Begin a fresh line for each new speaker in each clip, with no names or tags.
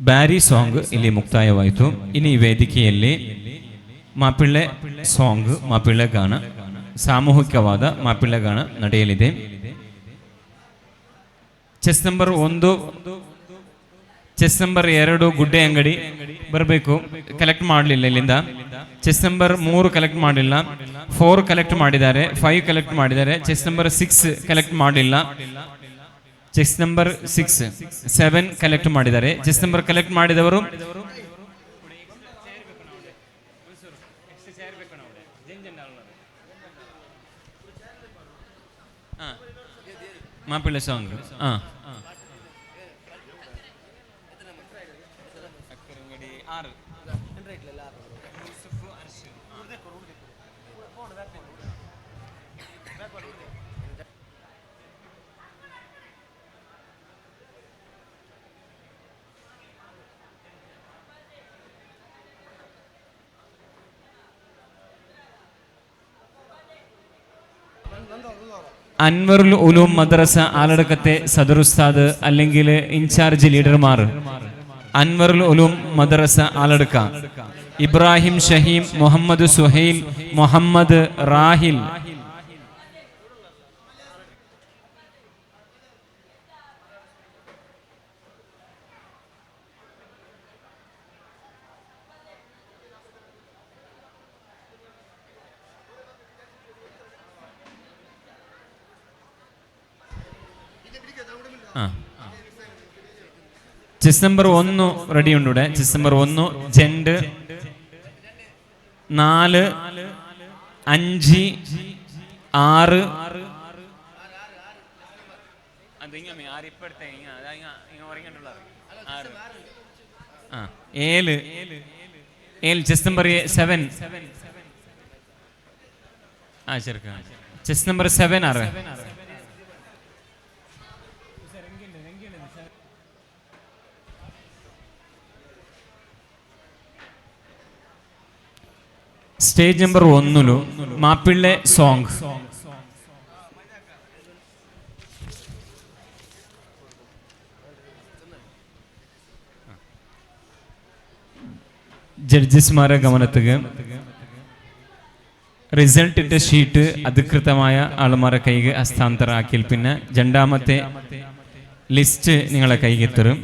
Beary song ಇಲ್ಲಿ ಮುಕ್ತಾಯವಾಯಿತು. ಇನ್ನು ಈ ವೇದಿಕೆಯಲ್ಲಿ ಮಾಪಿಳ್ಳೆ ಸಾಂಗ್ ಮಾಪಿಳ್ಳೆ ಗಾನ, ಸಾಮೂಹಿಕವಾದ ಮಾಪಿಳ್ಳೆ ಗಾನ ನಡೆಯಲಿದೆ. ಚೆಸ್ ನಂಬರ್ ಒಂದು ಚೆಸ್ ನಂಬರ್ ಎರಡು, ಗುಡ್ಡೆ ಅಂಗಡಿ ಬರಬೇಕು. ಕಲೆಕ್ಟ್ ಮಾಡಲಿಲ್ಲ ಇಲ್ಲಿಂದ. ಚೆಸ್ ನಂಬರ್ ಮೂರು ಕಲೆಕ್ಟ್ ಮಾಡಲಿಲ್ಲ. ಫೋರ್ ಕಲೆಕ್ಟ್ ಮಾಡಿದ್ದಾರೆ. ಫೈವ್ ಕಲೆಕ್ಟ್ ಮಾಡಿದ್ದಾರೆ. ಚೆಸ್ ನಂಬರ್ ಸಿಕ್ಸ್ ಕಲೆಕ್ಟ್ ಮಾಡಲಿಲ್ಲ chest number six seven collect ಮಾಡಿದ್ದಾರೆ. ಚೆಕ್ಸ್ ನಂಬರ್ ಕಲೆಕ್ಟ್ ಮಾಡಿದವರು? ಮಾಪಿಳ್ಳ ಸಾಂಗ್ ಹಾಂ. അൻവറുൽ ഉലൂം മദ്രസ ആലടക്കത്തെ സദറുസ്താദ് അല്ലെങ്കിൽ ഇൻചാർജ് ലീഡർമാർ. അൻവറുൽ ഉലൂം മദ്രസ ആലടക്ക ഇബ്രാഹിം ഷഹീം മുഹമ്മദ് സുഹൈൽ മുഹമ്മദ് റാഹിൽ ആ ചെസ് നമ്പർ ഒന്ന് റെഡി ഉണ്ട് ഇവിടെ. ചെസ് നമ്പർ ഒന്ന് ജെൻഡ് നാല് അഞ്ച് ആറ്. ആ. ഏഴ് ഏഴ് ചെസ് നമ്പർ സെവൻ ആ ചെറുക്ക ചെസ് നമ്പർ സെവൻ ആറ്. സ്റ്റേജ് നമ്പർ ഒന്നിലു മാപ്പിള്ളെ സോങ് ജഡ്ജസ്മാരെ ഗമനത്തുക റിസൾട്ടിന്റെ ഷീറ്റ് അധികൃതമായ ആളുമാരെ കൈ ഹസ്താന്തരാക്കിയാൽ പിന്നെ രണ്ടാമത്തെ ലിസ്റ്റ് നിങ്ങളെ കൈക്ക് തരും.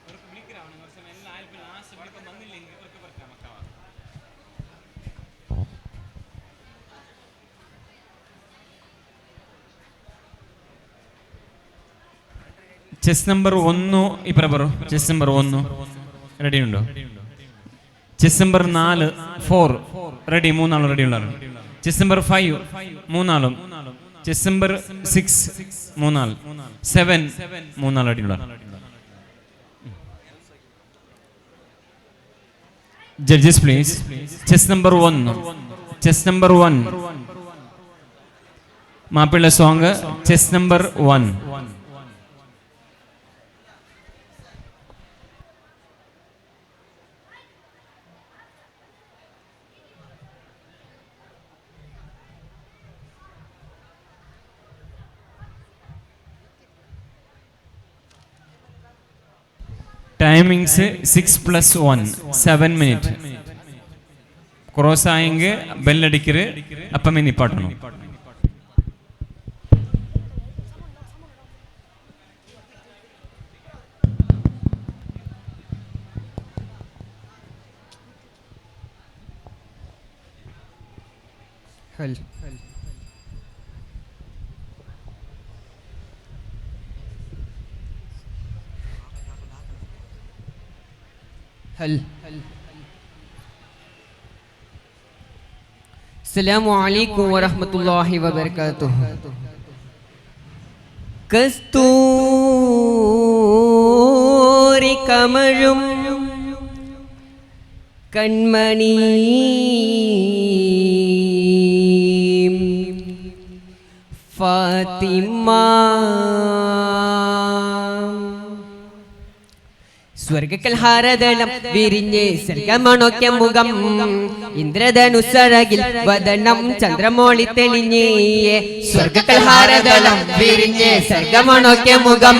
ഇവർക്ക് വിളിക്കണം കുറച്ച് എല്ലാ ആൽപ്പിൽ ആശ വിളിക്കാൻ വന്നില്ലെങ്കിൽ ഇവർക്ക് പറ്റാം ചെസ് നമ്പർ ഒന്ന് ഇപ്പറ പറ ചെസ് നമ്പർ ഒന്ന്. റെഡി ഉണ്ടോ? ചെസ് നമ്പർ നാല് ഫോർ റെഡി മൂന്നാളും റെഡി ഉള്ള ചെസ് നമ്പർ ഫൈവ് മൂന്നാളും. ചെസ് നമ്പർ സിക്സ് മൂന്നാൾ. സെവൻ മൂന്നാൾ റെഡി ഉള്ള ജഡ്ജസ് പ്ലീസ് ചെസ് നമ്പർ ഒന്ന് chest number one Mappila song chest number one timings six plus one seven minute cross आएँगे bell अड़कर അപ്പം
ഇനി പാട്ടണം ഹൽ ഹൽ السلام عليكم ورحمة الله وبركاته കസ്തൂരി കമഴും കൺമണി ഫാത്തിമ സ്വർഗകൽഹാരദളം വിരിഞ്ഞ് സ്വർഗമണോക്യ മുഖം. ഇന്ദ്രധനുസരകിൽ വദനം ചന്ദ്രമോളി തെളിഞ്ഞ്. സ്വർഗകൽഹാരദളം വിരിഞ്ഞ് സ്വർഗമണോക്യ മുഖം.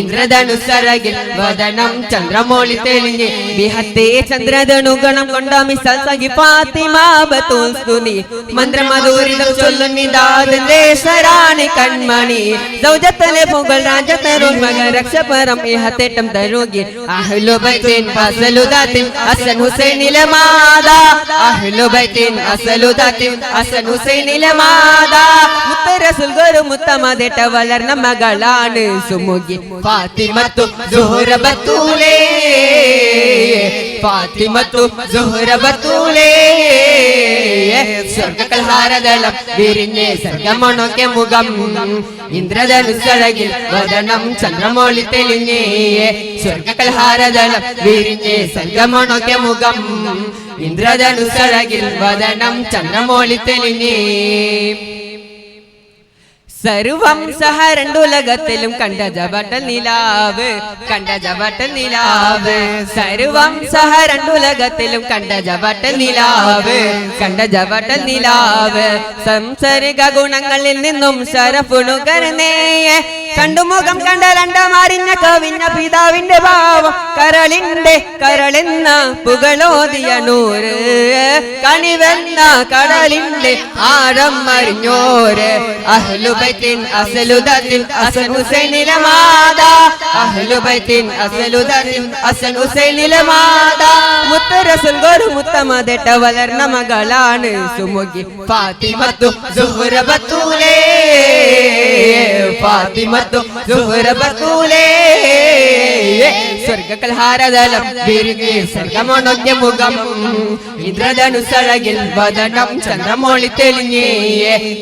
ഇന്ദ്രധനുസരകിൽ വദനം ചന്ദ്രമോളി തെളിഞ്ഞ്. വിഹത്തേ ചന്ദ്രധനുഗണം ഗണം കൊണ്ടാമി സഖി ഫാത്തിമ ബത്തൂൽ സ്തുതി മന്ത്രമധൂരിതം ചൊല്ലുന്നിതാതന്റെ ശരാണി കൺമണി. സൗജത്തലെ പുകൾ രാജതരുൺ മക രക്ഷപരം ഇഹത്തേട്ടം തരുകി അഹ്ലു ബൈത്തിൻ അസലുദാത്തിൻ ഹസൻ ഹുസൈനിലെ മാതാ. അഹ്ലു ബൈത്തിൻ അസലുദാത്തിൻ ഹസൻ ഹുസൈനിലെ മാതാ. മുത്തരസുൽ ഗുരു മുത്തമതേട്ട വളർന്ന മകളാണ് സുമുഖി. ഫാത്തിമത്തു സുഹറ ബത്തൂലേ. ഫാത്തിമത്തു സുഹറ ബത്തൂലേ. സ്വർഗകൽഹാരദളം വിരിഞ്ഞ് സർഗമണൊക്കെ മുഖം. ഇന്ദ്രധനുസഴകിൽ വദനം ചന്ദ്രമോളി തെളിഞ്ഞേ. സ്വർഗകൽഹാരദളം വിരിഞ്ഞ് സർഗമണൊക്കെ മുഖം. ഇന്ദ്രധനുസഴകിൽ വദനം ചന്ദ്രമോളി തെളിഞ്ഞേ. സർവം സഹ രണ്ടുലകത്തിലും കണ്ട ജപട്ടൽ നിലാവ് കണ്ട ജപട്ടൽ നിലാവ് സർവം സഹ രണ്ടുലകത്തിലും കണ്ട ജപട്ടൽ നിലാവ് കണ്ട ജപട്ടൽ നിലാവ് സംസർഗ ഗുണങ്ങളിൽ നിന്നും ശരഫുണുകരുന്നേയെ കണ്ടുമുഖം കണ്ട രണ്ടമാരിഞ്ഞ കവിഞ്ഞ പിതാവിന്റെ ഭാവം കരളിന്റെ കരളെന്ന പുകളോതിയ നൂറ്. കണിവെന്ന കടലിന്റെ ആഴം മറിഞ്ഞോര് അഹ്ലുബൈത്തിൻ അസലുദത്തിൻ അസൻ ഹുസൈനിലെ മാതാ. അഹ്ലുബൈത്തിൻ അസലുദത്തിൻ അസൻ ഹുസൈനിലെ മാതാ. മുത്തരസുൽ ഒരു മുത്തമതിട്ട വളർന്ന മകളാണ് സുമുഖി ഫാത്തിമത്തു സുഹുറ ബത്തൂലേ ഫാത്തിമത്തു സുഹുറ ബത്തൂലേ സ്വർഗകൽഹാരദലം വിരുകി സ്വർഗമൊണൊക്കെ മുഖം ഇന്ദ്രധനുസഴകിൽ വദനം ചന്ദ്രമോളി തെളിഞ്ഞേ.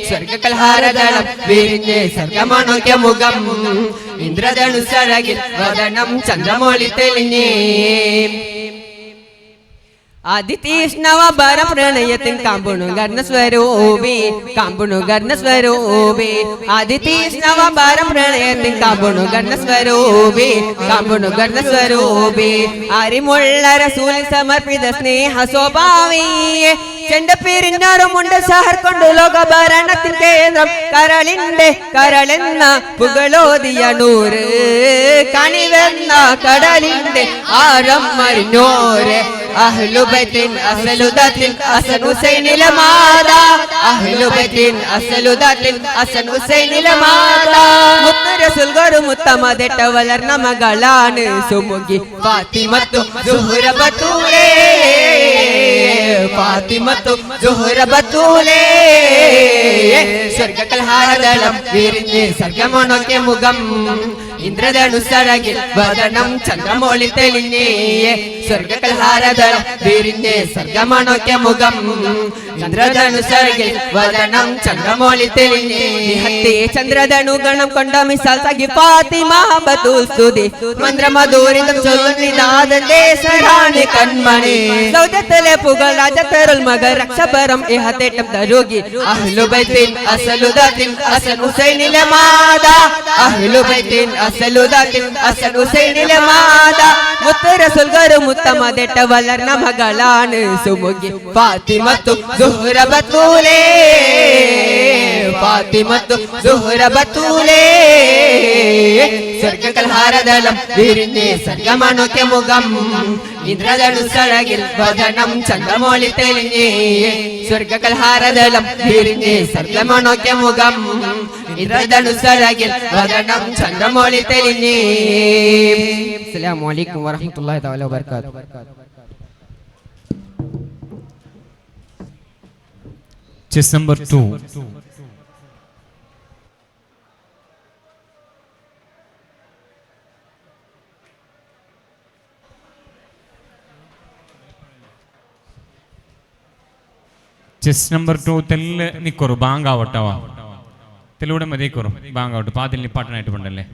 സ്വർഗകൽഹാരദളം വിരിഞ്ഞ് സ്വർഗമൊണൊക്കെ മുഖം ഇന്ദ്രധനുസഴകിൽ വദനം ചന്ദ്രമോളി തെളിഞ്ഞേ. അതിതീഷ്ണവ ബര പ്രണയത്തിൻ കാമ്പുണുകർണ സ്വരൂപി കാമ്പുണുകർണ സ്വരൂപി അതിതീഷ്ണവ ബര പ്രണയത്തിൻ കാമ്പുണുകർണ സ്വരൂപി കാമ്പുണുകർണ സ്വരൂപി അരിമുള്ള റസൂലി സമർപ്പിത സ്നേഹ സ്വഭാവി ചെണ്ട പിരിഞ്ഞാറുമുണ്ട് സഹർ കൊണ്ട് ലോക ഭരണത്തിൻ കേന്ദ്രം കരളിന്റെ കരളെന്ന പുകളോതിയ നൂറ് കണിവെന്ന കടലിന്റെ ആരം മറിഞ്ഞോര് അഹ്ലുബൈത്തിൻ അസലുദത്തിൻ അസൻ ഹുസൈനിലെ മാതാ. അഹ്ലുബൈത്തിൻ അസലുദത്തിൻ അസൻ ഹുസൈനിലെ മാതാ. മുത്തരസുൽ ഗുരു മുത്തമതെട്ട വളർന്ന മകളാണ് സുമുഖി. ഫാത്തിമത്തു സുഹുറ ബത്തൂലേ ഫാത്തിമത്തു സുഹുറ ബത്തൂലേ സ്വർഗകൽഹാരദളം വിരിഞ്ഞ് സ്വർഗമൊണൊക്കെ മുഖം. ഇന്ദ്രധനുസഴകിൽ വദനം ചന്ദ്രമോളി തെളിഞ്ഞേ. സ്വർഗകൽഹാരദളം വിരിഞ്ഞ് സ്വർഗമണൊക്കെ മുഖം. ചന്ദ്രധനുസഴകിൽ വദനം ചന്ദ്രമോളി തെളിഞ്ഞേ ഹത്തേ ചന്ദ്രധനുഗണം കൊണ്ട മിസാൽ സഖി ഫാത്തിമ ബത്തൂൽ സ്തുതി മന്ത്രമധൂരിതം ചൊല്ലുന്നിതാതന്റെ സരാണി കൺമണി സൗജത്തിലെ പുകൾ രാജത്തരുൾ മക രക്ഷപരം ഇഹത്തേട്ടം തരുകി അഹ്ലുബൈത്തിൻ അസലുദത്തിൻ അസൻ ഹുസൈനിലെ മാതാ അഹ്ലുബൈത്തിൻ അസലുദത്തിൻ അസൻ ഹുസൈനിലെ മാതാ മുത്തരസുൽ ഗരു മുത്തമതെട്ട വളർന്ന മകളാണ് സുമുഖി ഫാത്തിമത്തു സുഹ്റ ബത്തൂലേ ഫാത്തിമത്തു സുഹ്റ ബത്തൂലേ സ്വർഗകൽഹാരദളം വിരിഞ്ഞ് സ്വർഗമണൊക്കെ മുഖം സഴകിൽ വദനം ചന്ദ്രമോളി തെളിഞ്ഞേ. സ്വർഗകൽഹാരദളം വിരിഞ്ഞ് സ്വർഗമണൊക്കെ മുഖം ഇന്ദ്രധനുസഴകിൽ വദനം ചന്ദ്രമോളി തെളിഞ്ഞേ. അസ്സലാമു അലൈക്കും വറഹ്മത്തുള്ളാഹി
chess number 2 chess number two തെല്ല് നിക്കൊറു ബാങ്കാവട്ടവാ തെല്ലൂടെ മതി കൊറും ബാങ്കാവട്ടെ. പാതിൽ പാട്ടനായിട്ട് ഉണ്ടല്ലേ